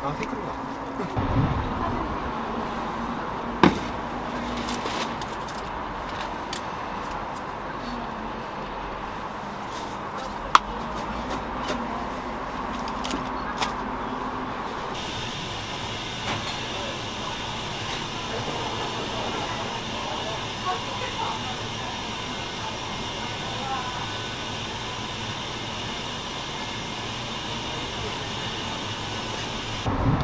아, 새끼로 나. Bye.